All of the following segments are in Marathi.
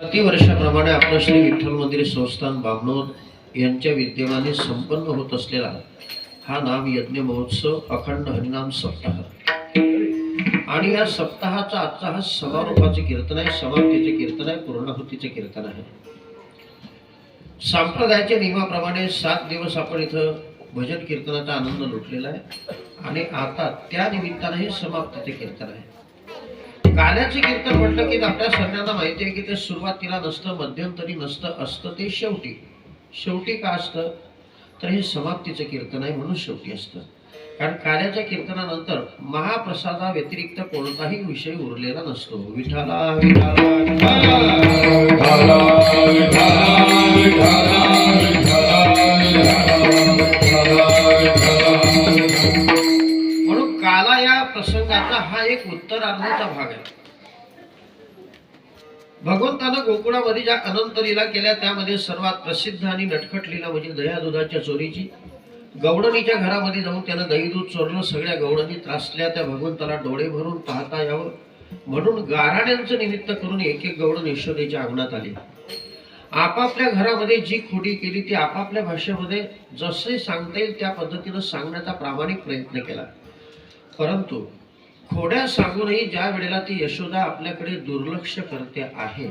प्रतिवर्षाप्रमाणे आपलं श्री विठ्ठल मंदिर संस्थान बामणोद यांच्या विद्यमाने संपन्न होत असलेला हा नाम यज्ञ महोत्सव अखंड हरिनाम सप्ताह. आणि या सप्ताहाचा आजचा हा समारोपाचे कीर्तन आहे समाप्तीचे कीर्तन आहे पूर्णाहुतीचे कीर्तन आहे. संप्रदायाच्या नियमाप्रमाणे सात दिवस आपण इथं भजन कीर्तनाचा आनंद लुटलेला आहे. आणि आता त्या निमित्ताने हे समाप्तीचे कीर्तन आहे. गाण्याचं कीर्तन म्हटलं की आपल्या सगळ्यांना माहिती आहे की ते सुरुवातीला नसतं मध्यंतरी नसतं असतं ते शेवटी. शेवटी का असतं? तर हे समाप्तीचं कीर्तन आहे म्हणून शेवटी असतं. कारण काल्याच्या कीर्तनानंतर महाप्रसादा व्यतिरिक्त कोणताही विषय उरलेला नसतो. विठाला विठाला विठाला म्हणून एक उत्तर एक भाग आहे. भगवंतानं गोकुळामध्ये ज्या अनंत लीला केल्या त्यामध्ये सर्वात प्रसिद्ध आणि नटखट लीला म्हणजे दह्या दुधाच्या चोरीची. गवडणीच्या घरामध्ये जाऊन त्यानं दही दूध चोरलं सगळ्या गवडणी त्रासल्या त्या भगवंताला डोळे भरून पाहता यावं. म्हणून गाराड्यांचं निमित्त करून एक एक गवडण यशोदेच्या अंगणात आली. आपापल्या घरामध्ये जी खोडी केली ती आपापल्या भाषेमध्ये जसे सांगता येईल त्या पद्धतीनं सांगण्याचा प्रामाणिक प्रयत्न केला. परंतु खोड्या सांगूनही ज्या वेळेला ती यशोदा आपल्याकडे दुर्लक्ष करते आहे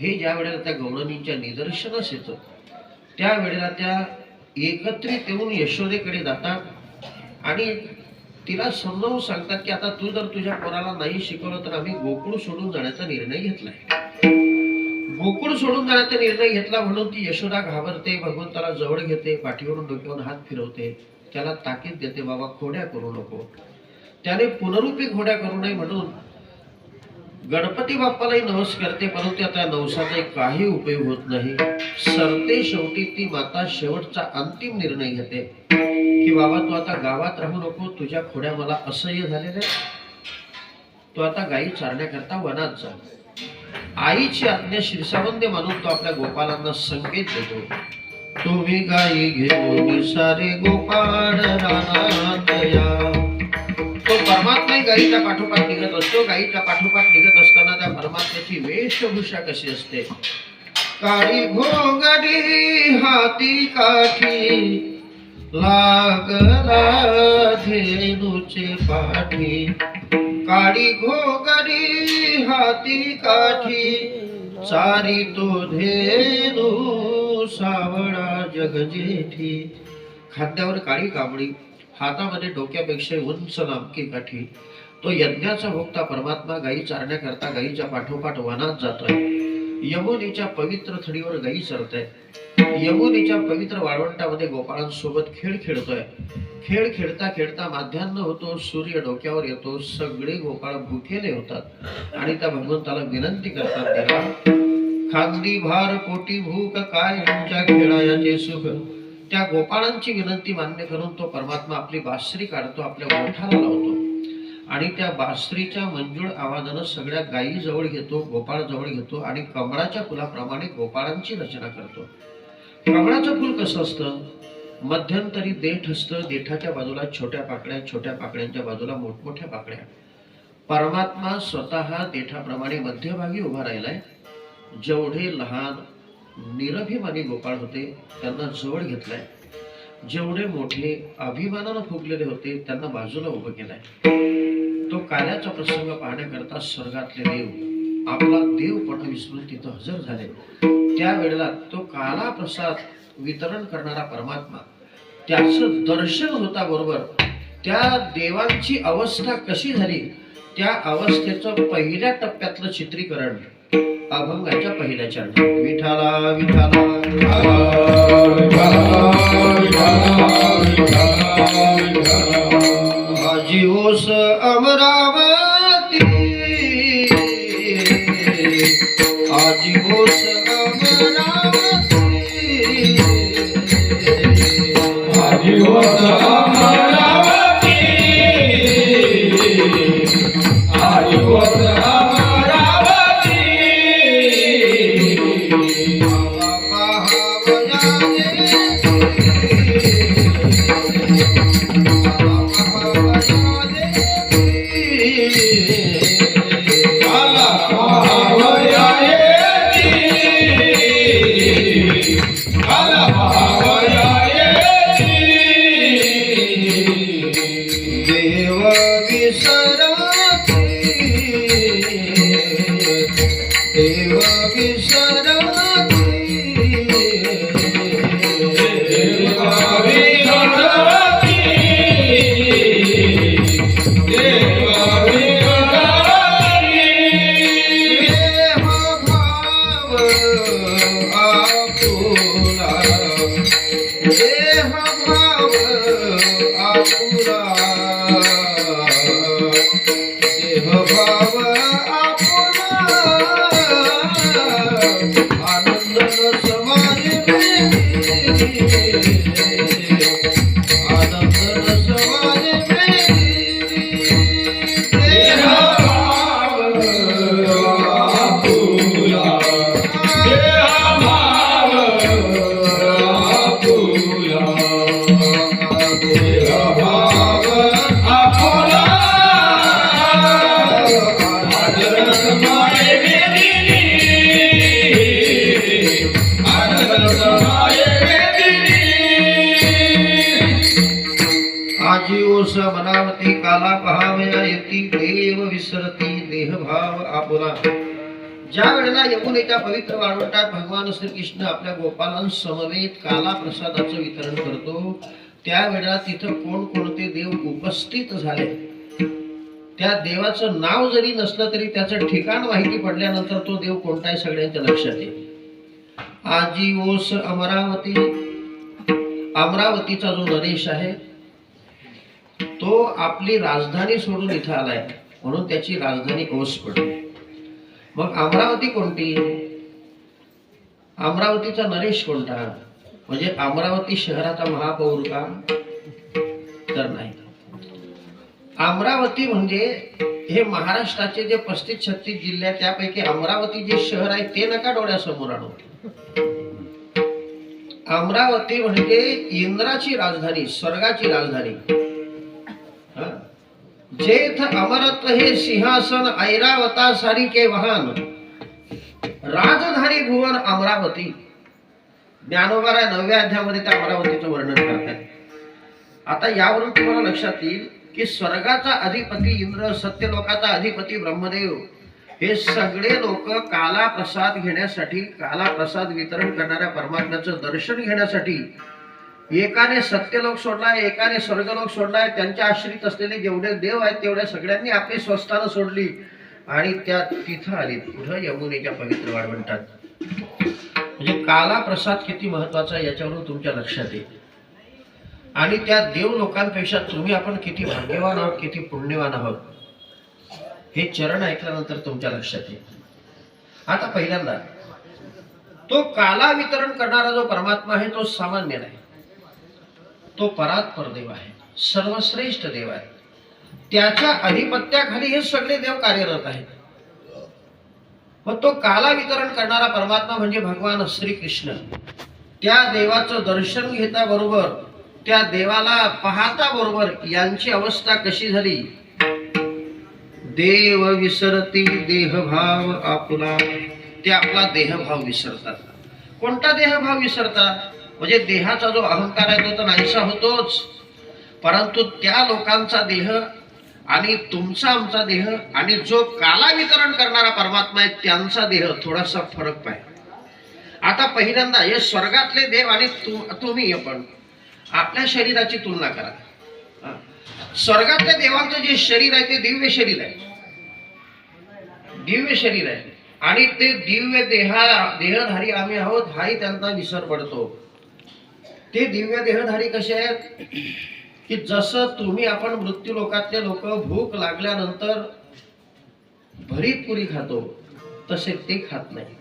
हे ज्या वेळेला त्या गवळणींच्या निदर्शनास येतं त्यावेळेला त्या एकत्रित येऊन यशोदेकडे जातात आणि तिला समजावून सांगतात की आता तू जर तुझ्या पोराला नाही शिकवलं तर आम्ही गोकुळ सोडून जाण्याचा निर्णय घेतलाय गोकुळ सोडून जाण्याचा निर्णय घेतला म्हणून ती यशोदा घाबरते भगवंताला जवळ घेते पाठीवरून डोक्यावरून हात फिरवते त्याला ताकीद देते बाबा खोड्या करू नको. त्याने पुनरुपी घोड्या करू नये म्हणून गणपती बाप्पालाही नवस करते परंतु आता नवसाचा काही उपयोग होत नाही. सरते शेवटी ती माता शेवटचा अंतिम निर्णय घेते. की बाबा तू आता गावात राहू नको तुझ्या खोड्या मला असह्य झालेल्या आहेत. तू आता गायी चारण्याकरता वनात जा. आईची आज्ञा शिरसावंदे मानून तो आपल्या गोपालांना संकेत देतो. तुम्ही गायी घेऊन सारे गोपाळ रानात या. तो परमात्मा गायीच्या पाठोपाठ निघत असतो. गायीच्या पाठोपाठ निघत असताना त्या परमात्म्याची वेशभूषा कशी असते? काळी घोगडी हाती काठी लागला धेनुचे पाठी. काळी घोगडी हाती काठी सारी तो धेनू सावळा जगजेठी. खाद्यावर काळी काबडी हातामध्ये डोक्यापेक्षा उंच लांबकी काठी तो यज्ञाचा भोगता परमात्मा गायी चारण्याकरता गायीच्या पाठोपाठ वनात जातोय. यमुनेच्या पवित्र थडीवर गायी चरतोय. यमुनेच्या पवित्र वाळवंटामध्ये गोपाळांसोबत खेळ खेळतोय. खेळ खेळता खेळता माध्यान्न होतो सूर्य डोक्यावर येतो सगळे गोपाळ भुकेले होतात आणि त्या भगवंताला विनंती करतात देवा खांदी भार पोटी भूक काय तुमच्या खेळायाचे सुख? त्या गोपाळांची विनंती मान्य करून तो परमात्मा आपली बासरी काढतो आपल्या ओठाला लावतो. आणि त्या बासरीच्या मंजूळ आवाजानं सगळ्या गायी जवळ घेतो गोपाळ जवळ घेतो आणि कमळाच्या फुलाप्रमाणे गोपाळांची रचना करतो. कमळाचं फुल कसं असतं? मध्यंतरी देठ असतं देठाच्या बाजूला छोट्या पाकळ्या छोट्या पाकड्यांच्या बाजूला मोठमोठ्या पाकळ्या. परमात्मा स्वतः देठाप्रमाणे मध्यभागी उभा राहिलाय. जेवढे लहान निरभिमानी गोपाळ होते. त्यांना जवळ घेतलाय. जेवढे मोठे अभिमानानं फुगलेले होते त्यांना बाजूला उभं केलंय. तो काल्याचा प्रसंग पाहण्याकरता स्वर्गातले देव आपला देवपणा विसरून तिथं हजर झाले. त्यावेळेला तो काला प्रसाद वितरण करणारा परमात्मा त्याचं दर्शन होता बरोबर त्या देवांची अवस्था कशी झाली त्या अवस्थेचं पहिल्या टप्प्यातलं चित्रीकरण अभंगाच्या पहिल्या चरणात. विठाला विठाला माझी या यमुनेच्या पवित्र वाळवंटात भगवान श्रीकृष्ण आपल्या गोपालांसमवेत काला प्रसादाचं वितरण करतो. त्यावेळेला तिथं कोण कोणते देव उपस्थित झाले? त्या देवाचं नाव जरी नसलं तरी त्याचं ठिकाण माहिती पडल्यानंतर तो देव कोणता आहे सगळ्यांच्या लक्षात येईल. आजी ओस अमरावती अमरावतीचा जो नरेश आहे तो आपली राजधानी सोडून इथं आलाय. म्हणून त्याची राजधानी ओस पडली मग अमरावती कोणती? अमरावतीचा नरेश कोणता? म्हणजे अमरावती शहराचा महापौर का? तर नाही. अमरावती म्हणजे हे महाराष्ट्राचे जे पस्तीस छत्तीस जिल्हे आहेत त्यापैकी अमरावती जे शहर आहे ते नका डोळ्यासमोर आणू. अमरावती म्हणजे इंद्राची राजधानी स्वर्गाची राजधानी. हा? जेथ अमरत हे सिंहासन ऐरावता सारिके वाहन राजधानी भुवन अमरावती. ज्ञानोबारा नवव्या अध्यामध्ये त्या अमरावतीचं वर्णन करतात आता यावरून तुम्हाला लक्षात येईल की स्वर्गाचा अधिपती इंद्र सत्य लोकाचा अधिपती ब्रह्मदेव हे सगळे लोक काला प्रसाद घेण्यासाठी काला प्रसाद वितरण करणाऱ्या परमात्म्याचं दर्शन घेण्यासाठी एकाने सत्यलोक सोडलाय एकाने स्वर्गलोक सोडलाय त्यांच्या आश्रित असलेले जेवढे देव आहेत तेवढ्या सगळ्यांनी आपली स्वस्थानं सोडली. आणि त्या तिथं आली पुढं यमुनेच्या पवित्र म्हणतात म्हणजे काला प्रसाद किती महत्त्वाचा याच्यावरून तुमच्या लक्षात येईल. आणि त्या देव लोकांपेक्षा तुम्ही आपण किती भाग्यवान आहोत किती पुण्यवान आहोत हे चरण ऐकल्यानंतर तुमच्या लक्षात येईल. आता पहिल्यांदा तो काला वितरण करणारा जो परमात्मा आहे तो सामान्य नाही. तो परात्पर देव आहे सर्वश्रेष्ठ देव आहे. त्याच्या अधिपत्याखाली हे सगळे देव कार्यरत आहेत. मग तो काला वितरण करणारा परमात्मा म्हणजे भगवान श्रीकृष्ण. त्या देवाचं दर्शन घेता बरोबर त्या देवाला पाहता बरोबर यांची अवस्था कशी झाली? देव विसरती देहभाव आपुला. ते आपला देहभाव विसरतात. कोणता देहभाव विसरतात? म्हणजे देहाचा जो अहंकार आहे तो तर नाहीसा होतोच. परंतु त्या लोकांचा देह आणि तुमचा आमचा देह आणि जो काला वितरण करणारा परमात्मा आहे त्यांचा देह थोडासा फरक पाहिजे आता पहिल्यांदा हे स्वर्गातले देव आणि तु- तुम्ही आपण आपल्या शरीराची तुलना करा. स्वर्गातल्या देवांचं जे शरीर आहे ते दिव्य शरीर आहे. दिव्य शरीर आहे. आणि ते दिव्य देहा देहधारी आम्ही आहोत हाही त्यांचा विसर पडतो. ते दिव्य देहधारी कसे आहेत? की जसं तुम्ही आपण मृत्यू लोकातले लोक भूक लागल्यानंतर भरीत पुरी खातो तसे ते खात नाही.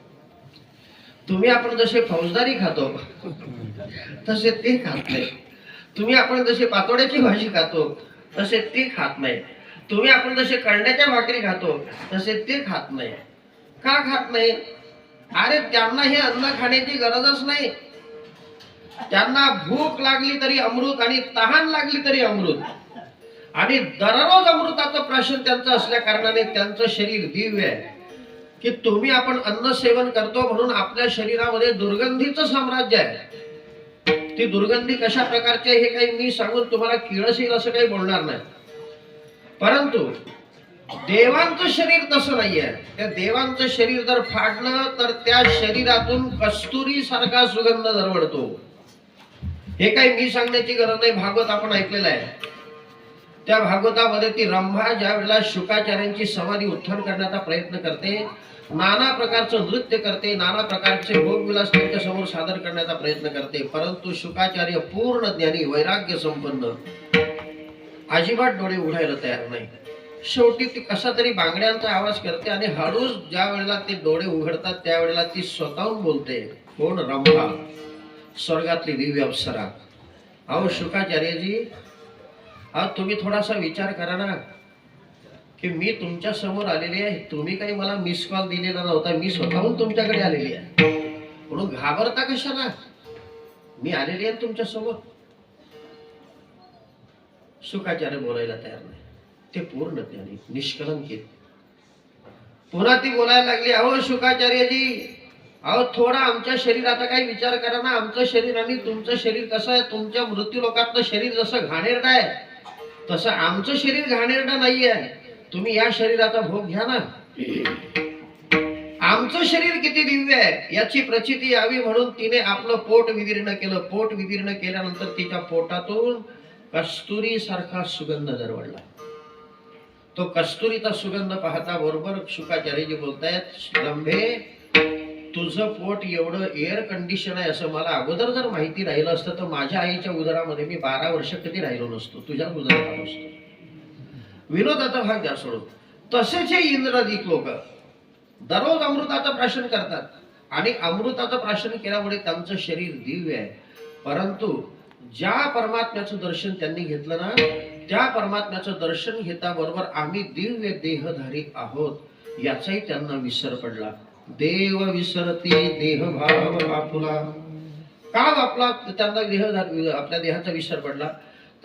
तुम्ही आपण जसे फौजदारी खातो तसे ते खात नाही. तुम्ही आपण जसे पातोड्याची भाजी खातो तसे ते खात नाही. तुम्ही आपण जसे कळण्याच्या भाकरी खातो तसे ते खात नाही. का खात नाही? अरे त्यांना हे अन्न खाण्याची गरजच नाही. त्यांना भूक लागली तरी अमृत आणि तहान लागली तरी अमृत. आणि दररोज अमृताचं प्राशन त्यांचं असल्या कारणाने त्यांचं शरीर दिव्य आहे. की तुम्ही आपण अन्न सेवन करतो म्हणून आपल्या शरीरामध्ये दुर्गंधीचं साम्राज्य आहे. ती दुर्गंधी कशा प्रकारची आहे हे काही मी सांगून तुम्हाला किळस असं काही बोलणार नाही. परंतु देवांचं शरीर तसं नाहीये. त्या देवांचं शरीर जर फाडलं तर त्या शरीरातून कस्तुरी सारखा सुगंध दरवडतो हे काही मी सांगण्याची गरज नाही भागवत आपण ऐकलेलं आहे. त्या भागवतामध्ये ती रंभा ज्या वेळेला शुकाचार्यांची समाधी उत्थान करण्याचा प्रयत्न करते नाना प्रकारचं नृत्य करते नाना प्रकारचे भोगविलास त्यांच्यासमोर सादर करण्याचा प्रयत्न करते परंतु शुकाचार्य पूर्ण ज्ञानी वैराग्य संपन्न. अजिबात डोळे उघडायला तयार नाही. शेवटी ती कसा तरी बांगड्यांचा आवाज करते आणि हळूच ज्या वेळेला ते डोळे उघडतात त्यावेळेला ती स्वतःहून बोलते कोण रंभा? स्वर्गातली दिव्य अप्सरा. अहो शुकाचार्यजी अहो तुम्ही थोडासा विचार करा ना. की मी तुमच्यासमोर आलेली आहे तुम्ही काही मला मिस कॉल दिलेला नव्हता मी स्वतःहून तुमच्याकडे आलेली आहे. म्हणून घाबरता कशाला? मी आलेली आहे तुमच्यासमोर. सुखाचार्य बोलायला तयार नाही. ते पूर्ण त्याने निष्कलंकित. पुन्हा ती बोलायला लागली अहो शुकाचार्यजी अहो थोडा आमच्या शरीराचा काही विचार करा ना. आमचं शरीर आणि तुमचं शरीर कसं आहे? तुमच्या मृत्यू लोकातलं शरीर जसं घाणेरडं आहे तसं आमचं शरीर घाणेरडं नाही आहे तुम्ही या शरीराचा भोग घ्या ना. आमचं शरीर किती दिव्य आहे याची प्रचिती यावी म्हणून तिने आपलं पोट विदीर्ण केलं. पोट विदीर्ण केल्यानंतर तिच्या पोटातून कस्तुरी सारखा सुगंध दरवडला तो कस्तुरीचा सुगंध पाहता बरोबर शुकाचार्यजी बोलतायत लंबे तुझं पोट एवढं एअर कंडिशन आहे असं मला अगोदर जर माहिती राहिलं असतं तर माझ्या आईच्या उदरामध्ये मी बारा वर्ष कधी राहिलो नसतो. तुझ्याच उदरात आलो असतो. विनोदाचा भाग द्या सोडून. तसेच हे इंद्रदीप लोक दररोज अमृताचं प्राशन करतात. आणि अमृताचं प्राशन केल्यामुळे त्यांचं शरीर दिव्य आहे. परंतु ज्या परमात्म्याचं दर्शन त्यांनी घेतलं ना त्या परमात्म्याचं दर्शन घेता बरोबर आम्ही दिव्य देहधारी आहोत याचाही त्यांना विसर पडला. देव विसरती देह भाव आपुला. का आपला त्यांना देह आपल्या देहाचा विसर पडला.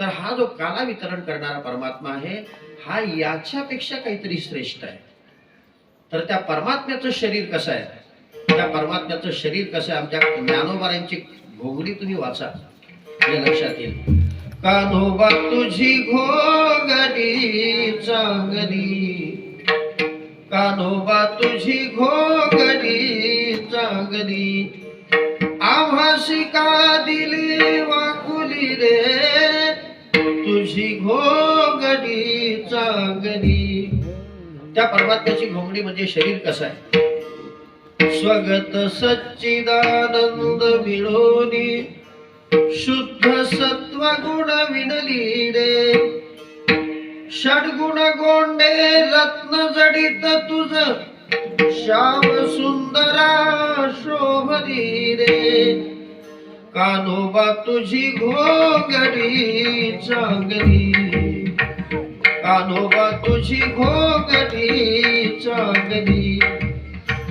तर हा जो काला वितरण करणारा परमात्मा आहे हा याच्यापेक्षा काहीतरी श्रेष्ठ आहे. तर त्या परमात्म्याचं शरीर कसं आहे? त्या परमात्म्याचं शरीर कसं आहे? आमच्या ज्ञानोबारांची घोगडी तुम्ही वाचा. हे लक्षात येईल. कान्होबा तुझी घोगडी चांगली. कान्होबा तुझी घोगरी चांगली. आम्हाशी का दिली वाकुली रे. तुझी घोगडी चांगली. त्या परमात्म्याची घोंगडी म्हणजे शरीर कसं आहे? स्वगत सच्चिदानंद मिळोनी. शुद्ध सत्व गुण विणली रे. षडगुण गोंडे रत्न जडित तुझ. श्याम सुंदरा शोभली रे कानोबा तुझी घोगडी चांगली. कानोबा तुझी घोगडी चांगली.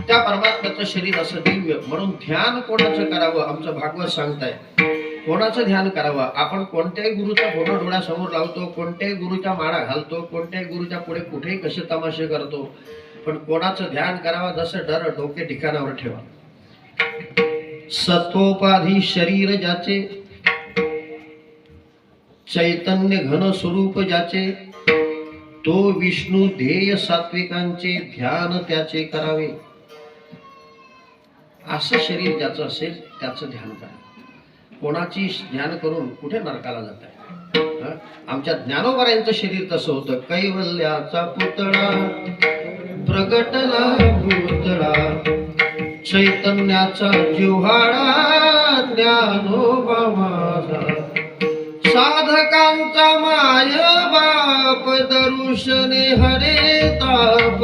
त्या परमात्म्याचं शरीर असं दिव्य म्हणून ध्यान कोणाचं करावं आमचं भागवत सांगताय. कोणाचं ध्यान करावं? आपण कोणत्याही गुरुचा फोटो डोळ्यासमोर लावतो कोणत्याही गुरुच्या माळा घालतो कोणत्याही गुरुच्या पुढे कुठेही कसे तमाशे करतो पण कोणाचं ध्यान करावं जसं डर डोके ठिकाणावर ठेवा. सत्वोपाधी शरीर ज्याचे चैतन्य घन स्वरूप ज्याचे तो विष्णू ध्येय सात्विकांचे ध्यान त्याचे करावे. असं शरीर ज्याचं असेल त्याचं ध्यान करा. कोणाची ज्ञान करून कुठे नरकाला जात आहे? आमच्या ज्ञानोबरायांचं शरीर तसं होतं. कैवल्याचा पुतळा प्रगटला पुतळा चैतन्याचा जिव्हाळा ज्ञानोबा माझा साधकांचा माय बाप दरुशने हरे ताप.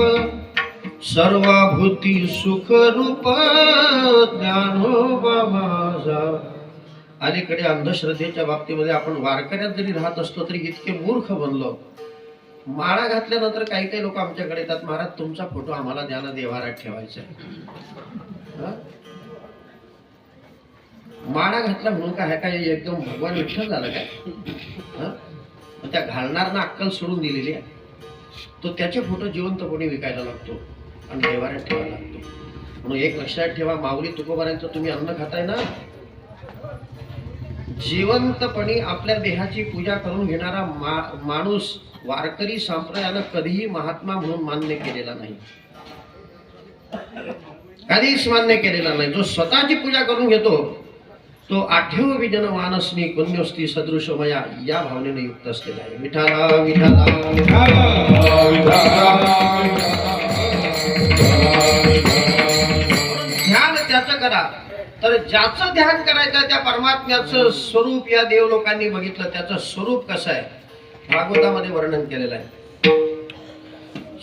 सर्वाभूती सुख रूप ज्ञानोबा माझा अलीकडे अंधश्रद्धेच्या बाबतीमध्ये आपण वारकऱ्यात जरी राहत असतो तरी इतके मूर्ख बनलो. माळा घातल्यानंतर काही काही लोक आमच्याकडे येतात महाराज तुमचा फोटो आम्हाला द्या ना देवारात ठेवायचा आहे." माळा घातला म्हणून काय काय एकदम भगवान विठ्ठल झालं काय? हं? मग त्या घालणारना अक्कल सोडून दिलेली आहे. तो त्याचे फोटो जिवंतपणे विकायला लागतो आणि देवाऱ्यात ठेवायला लागतो. म्हणून एक लक्षात ठेवा माऊली तुकोबारांचं तुम्ही अन्न खाताय ना? जिवंतपणे आपल्या देहाची पूजा करून घेणारा मा माणूस वारकरी संप्रदायानं कधीही महात्मा म्हणून मान्य केलेला नाही. कधीच मान्य केलेला नाही. जो स्वतःची पूजा करून घेतो तो आठव विजन मानसनी पुण्यस्ती सदृशमया या भावनेने युक्त असलेला आहे. विठाला विठाला ध्यान तर ज्याचं ध्यान करायचं त्या परमात्म्याचं स्वरूप या देव लोकांनी बघितलं त्याचं स्वरूप कसं आहे? भागवतामध्ये वर्णन केलेलं आहे.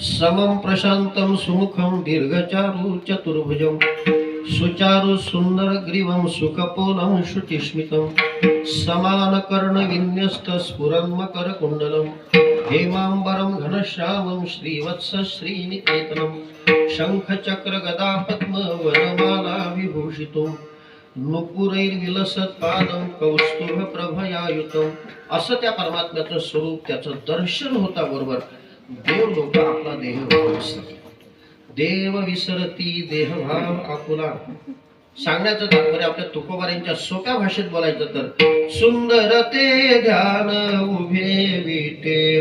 समम प्रशांतम सुमुखम दीर्घचारु चतुर्भुजम सुचारु सुंदर ग्रीवम सुकपोलम शुचिस्मितम समान कर्ण विन्यस्त स्फुरन मकर कुंडलम हेमांबरम घनश्यामम श्रीवत्स श्रीनिकेतनम शंख चक्र गदा पद्म वनमाला विभूषितो नुपुरैर्विलसत पादम कौस्तुभ प्रभयायुतम असं त्या परमात्म्याचं स्वरूप त्याचं दर्शन होता बरोबर। देव लोक आपला देह विसरतात देव विसरती देहभाव आपुला सांगण्याचं तात्पर्य आपल्या तुकोबाऱ्यांच्या सोप्या भाषेत बोलायचं तर सुंदर ते ध्यान उभे विटे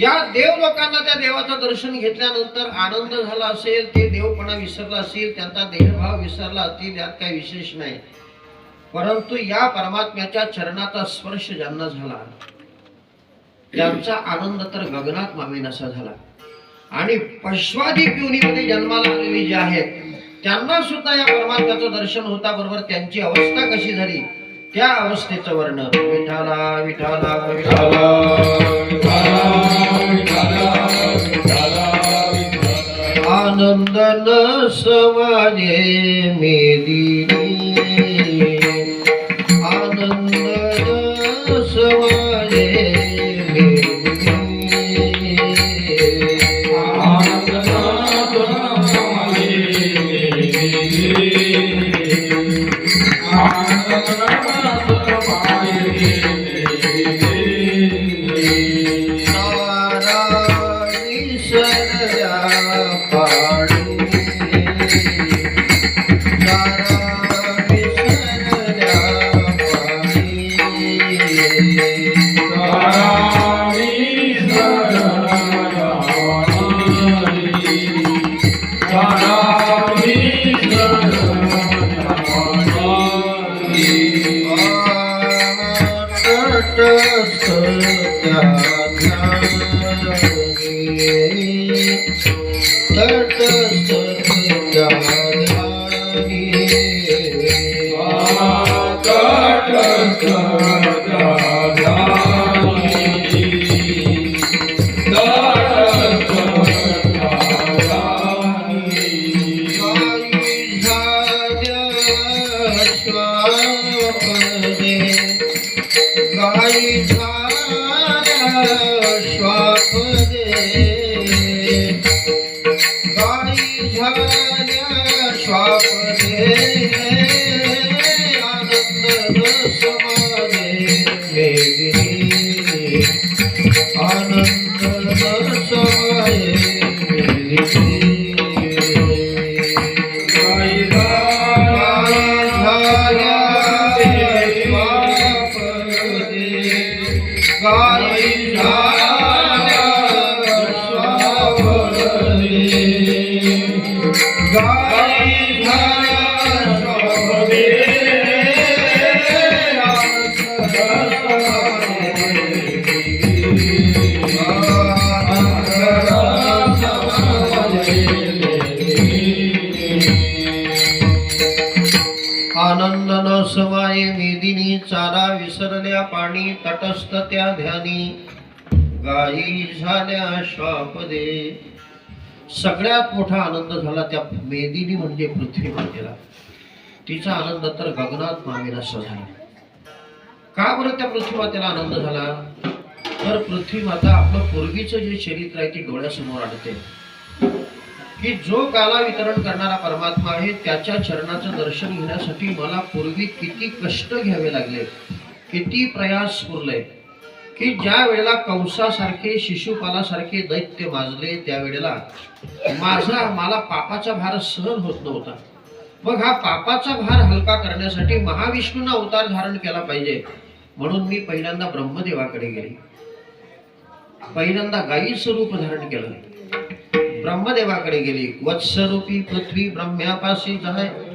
या देव लोकांना त्या देवाचं दर्शन घेतल्यानंतर आनंद झाला असेल ते देवपणा विसरला असेल त्यांचा देहभाव विसरला असेल यात काही विशेष नाही. परंतु या परमात्म्याच्या चरणाचा स्पर्श ज्यांना झाला त्यांचा आनंद तर गगनात मावेनासा झाला. आणि पश्वादी पिवणीमध्ये जन्माला आलेली जे आहेत त्यांना सुद्धा या परमात्म्याचं दर्शन होता बरोबर त्यांची अवस्था कशी झाली? त्या अवस्थेचं वर्णन. विठाला विठाला विठाला आनंद न समाजे मेदिनी आनंद न समाजे मेदिनी तटस्थ त्या ध्यानी. गायी झाल्या श्वापदे. सगळ्यात मोठा आनंद झाला त्या मेदिनी म्हणजे पृथ्वी मातेला. तिचा आनंद तर गगनात मावेनासा झाला. का बरं त्या पृथ्वी मातेला आनंद झाला? तर पृथ्वी माता आपलं पूर्वीचं जे चरित्र आहे ते डोळ्यासमोर आणते की जो काला वितरण करणारा परमात्मा आहे त्याच्या चरणाचं दर्शन घेण्यासाठी मला पूर्वी किती कष्ट घ्यावे लागले. किती प्रयास पुरले की ज्या वेळेला कंसासारखे शिशुपालासारखे दैत्य माजले त्यावेळेला माझा मला पापाचा भार सहन होत नव्हता. मग हा पापाचा भार हलका करण्यासाठी महाविष्णूंना अवतार धारण केला पाहिजे. म्हणून मी पहिल्यांदा ब्रह्मदेवाकडे गेले. पहिल्यांदा गायी स्वरूप धारण केलं. ब्रह्मदेवाकडे गेली. वत्सरूपी पृथ्वी ब्रह्म्यापाशी जाय.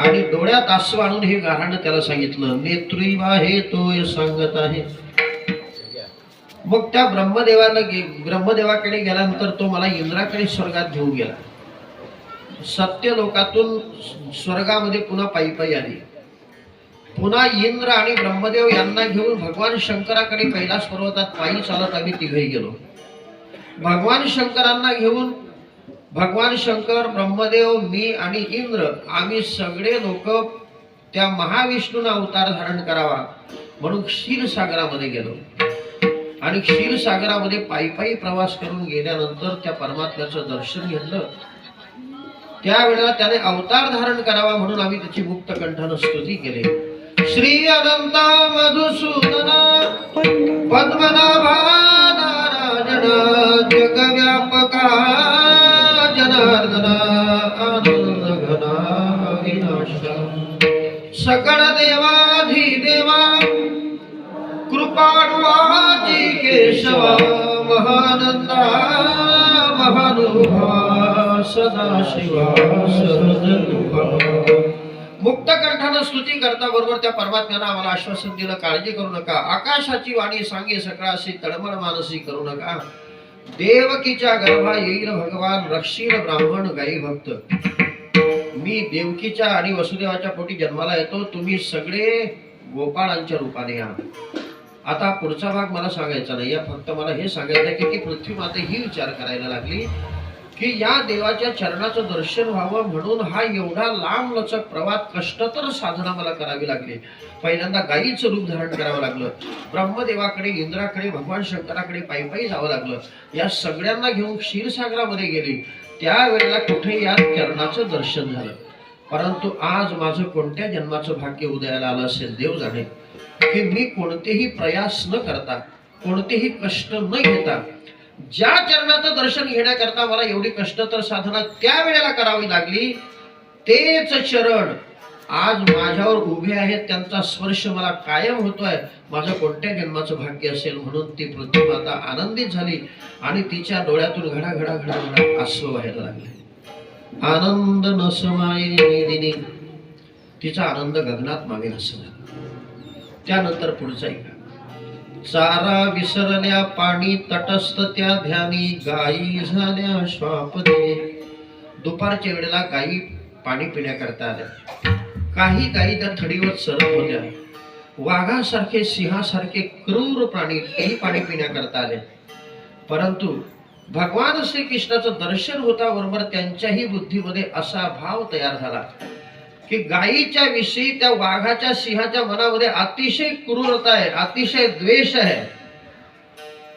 आणि डोळ्यात आसू आणून हे गाराणं त्याला सांगितलं नेत्री हे तो सांगत आहे. मग त्या ब्रह्मदेवाला गे ब्रह्मदेवाकडे गेल्यानंतर तो मला इंद्राकडे स्वर्गात घेऊन गेला. सत्य लोकातून स्वर्गामध्ये पुन्हा पायी पायी आली. पुन्हा इंद्र आणि ब्रह्मदेव यांना घेऊन भगवान शंकराकडे कैलास पर्वतात पायी चालत आम्ही तिघही गेलो. भगवान शंकरांना घेऊन भगवान शंकर ब्रह्मदेव मी आणि इंद्र आम्ही सगळे लोक त्या महाविष्णूनं अवतार धारण करावा म्हणून क्षीरसागरामध्ये गेलो. आणि क्षीरसागरामध्ये पायी पायी प्रवास करून गेल्यानंतर त्या परमात्म्याचं दर्शन घेतलं. त्यावेळेला त्याने अवतार धारण करावा म्हणून आम्ही त्याची मुक्त कंठानं स्तुती केली. श्री अनंता मधुसूदना पद्मनाभा नारायण जगव्यापका सकळ देवाधिदेवा कृपाळुवाची केशवा महानंदा महानुभा सदाशिवा सहजरूपा। मुक्त कंठानं स्तुती करता बरोबर त्या परमात्म्यानं आम्हाला आश्वासन दिलं काळजी करू नका आकाशाची वाणी सांगे सकळाशी तळमळ मानसी करू नका। देवकीच्या गर्भा येईल भगवान रक्षील ब्राह्मण गाई भक्त। मी देवकीच्या आणि वसुदेवाच्या पोटी जन्माला येतो तुम्ही सगळे गोपाळांच्या रूपाने या. आता पुढचा भाग मला सांगायचा नाही या फक्त मला हे सांगायचं की ती पृथ्वी माते ही विचार करायला लागली की या देवाच्या चरणाचं दर्शन व्हावं म्हणून हा एवढा लांब लचक प्रवास कष्टतर साधना मला करावी लागली. पहिल्यांदा गायीचं रूप धारण करावं लागलं. ब्रह्मदेवाकडे इंद्राकडे भगवान शंकराकडे पायी पायी जावं लागलं. या सगळ्यांना घेऊन क्षीरसागरामध्ये गेली. त्यावेळेला कुठे या चरणाचं दर्शन झालं? परंतु आज माझं कोणत्या जन्माचं भाग्य उदयाला आलं असेल देव जाणे. की मी कोणतेही प्रयास न करता कोणतेही कष्ट न घेता ज्या चरणाचं दर्शन घेण्याकरता मला एवढी कष्ट तर साधना त्या वेळेला करावी लागली तेच चरण आज माझ्यावर उभे आहेत त्यांचा स्पर्श मला कायम होतोय. माझं कोणत्या जन्माचं भाग्य असेल म्हणून ती पृथ्वी माता आनंदित झाली आणि तिच्या डोळ्यातून घडा घडा घडा घडा आसू व्हायला लागले. आनंद नसमाये तिचा आनंद गगनात मागे नसला त्यानंतर पुढचा ऐका. चारा विसरल्या पाणी तटस्थ त्या ध्यानी गायी झाल्या श्वापदे. दुपारच्या वेळेला गायी पाणी पिण्याकरता आल्या. काही गायी त्या थडीवर सरत होत्या. वाघासारखे सिंहासारखे क्रूर प्राणी तेही पाणी पिण्याकरता आले. परंतु भगवान श्रीकृष्णाचं दर्शन होता बरोबर त्यांच्याही बुद्धीमध्ये असा भाव तयार झाला की गायीच्या विषयी त्या वाघाच्या सिंहाच्या मनामध्ये अतिशय क्रूरता आहे अतिशय द्वेष आहे.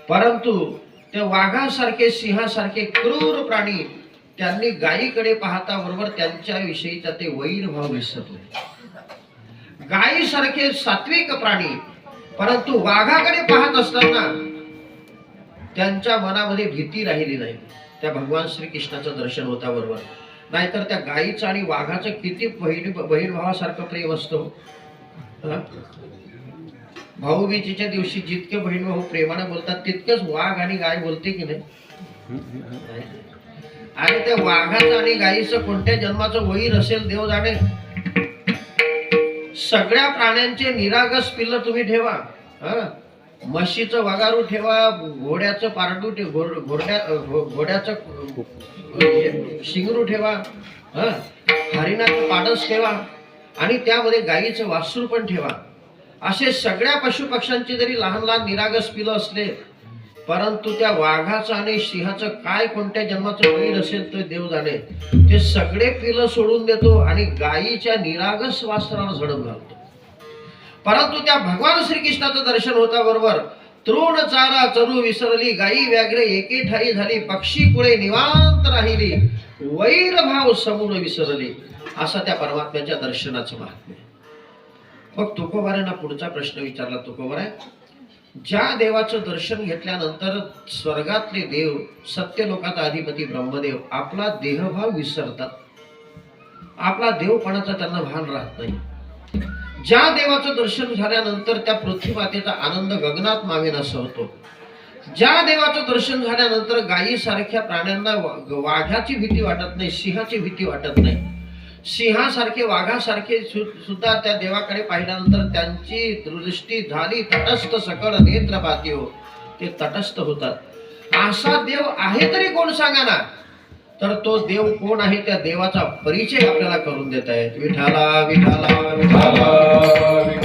परंतु त्या वाघासारखे सिंहासारखे क्रूर प्राणी त्यांनी गायीकडे पाहता बरोबर त्यांच्या विषयीचा ते वैर भाव विसरले गायीसारखे सात्विक प्राणी परंतु वाघाकडे पाहत असताना त्यांच्या मनामध्ये भीती राहिली नाही. त्या भगवान श्रीकृष्णाचं दर्शन होता बरोबर. नाहीतर त्या गायीचं आणि वाघाचं किती बहीण बहीण भावासारखं प्रेम असतं. हं? भाऊबीजेच्या दिवशी जितके बहीण भाऊ प्रेमाने बोलतात तितकेच वाघ आणि गाय बोलते की नाही. आणि त्या वाघाचं आणि गायीचं कोणत्या जन्माचं वैर असेल देव जाणे. सगळ्या प्राण्यांचे निरागस पिल्ल तुम्ही ठेवा. हं? म्हशीचं वागारू ठेवा घोड्याचं पारडू ठेव घोड- घोड्या घोड्याचं शिंगरू ठेवा. हं? हरिणाचं पाडस ठेवा. आणि त्यामध्ये गायीचं वासरू पण ठेवा. असे सगळ्या पशुपक्ष्यांची जरी लहान लहान निरागस पिलं असले परंतु त्या वाघाचं आणि सिंहाचं काय कोणत्या जन्माचं वैर असेल तर देव जाणे. ते सगळे पिलं सोडून देतो आणि गायीच्या निरागस वासराला झडप घालतो. परंतु त्या भगवान श्रीकृष्णाचं दर्शन होता बरोबर तृण चारा चरू विसरली गायी व्याघ्रे एके ठाई झाली पक्षी कुळे निवांत राहिली वैरभाव समूळ विसरली असा त्या परमात्म्याच्या दर्शनाचं महात्म्य मग तुकोबाऱ्यांना पुढचा प्रश्न विचारला तुकोबाऱ्या ज्या देवाचं दर्शन घेतल्यानंतर स्वर्गातले देव सत्य लोकाचा अधिपती ब्रह्मदेव आपला देहभाव विसरतात. आपला देवपणाचा त्यांना भान राहत नाही. ज्या देवाचं दर्शन झाल्यानंतर त्या पृथ्वी मातेचा आनंद गगनात मावेन असं होतो ज्या देवाचं दर्शन झाल्यानंतर गायीसारख्या प्राण्यांना वा- वाघाची भीती वाटत नाही सिंहाची भीती वाटत नाही. सिंहासारखे वाघासारखे सु- सुद्धा त्या देवाकडे पाहिल्यानंतर त्यांची दृष्टी झाली तटस्थ सकळ नेत्रपाती हो ते तटस्थ होतात. असा देव आहे तरी कोण सांगा ना? तर तो देव कोण आहे त्या देवाचा परिचय आपल्याला करून देत आहे विठाला विठाला विठाला